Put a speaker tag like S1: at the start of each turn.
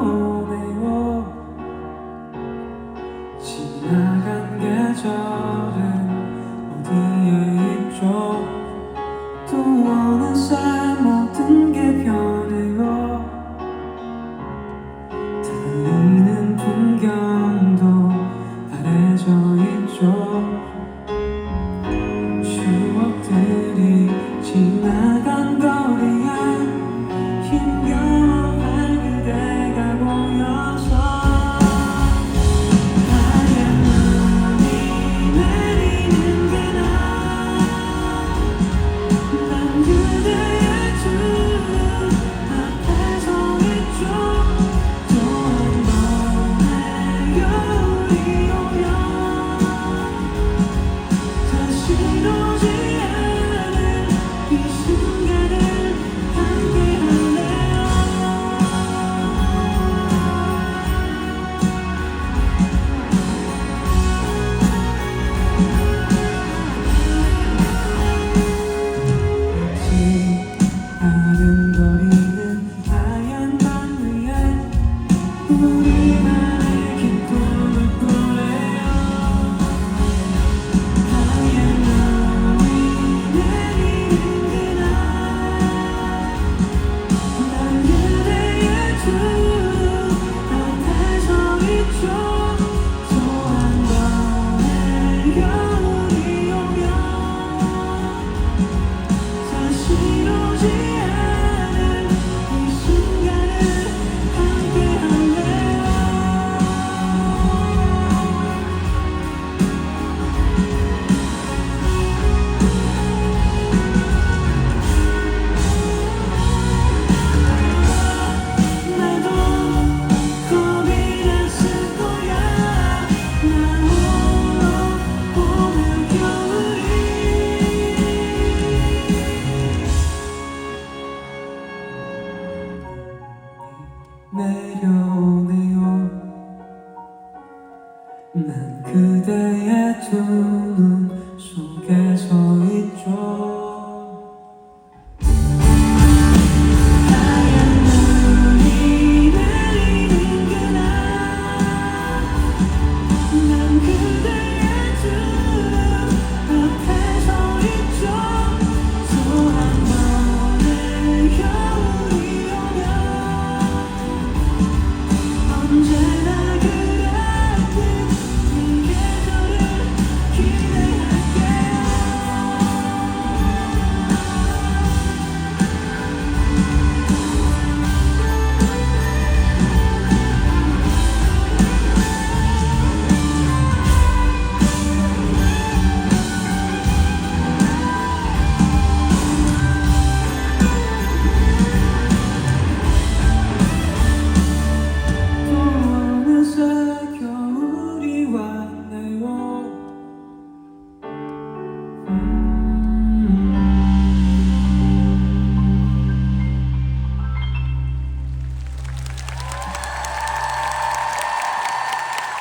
S1: 오네요. 지나간 계절은 어디에 있죠? 또 어느 살 모든 게 변해요. 달리는 풍경도 바래져 있죠. 추억들이 지나 내려오네요. 난 그대의 두 눈.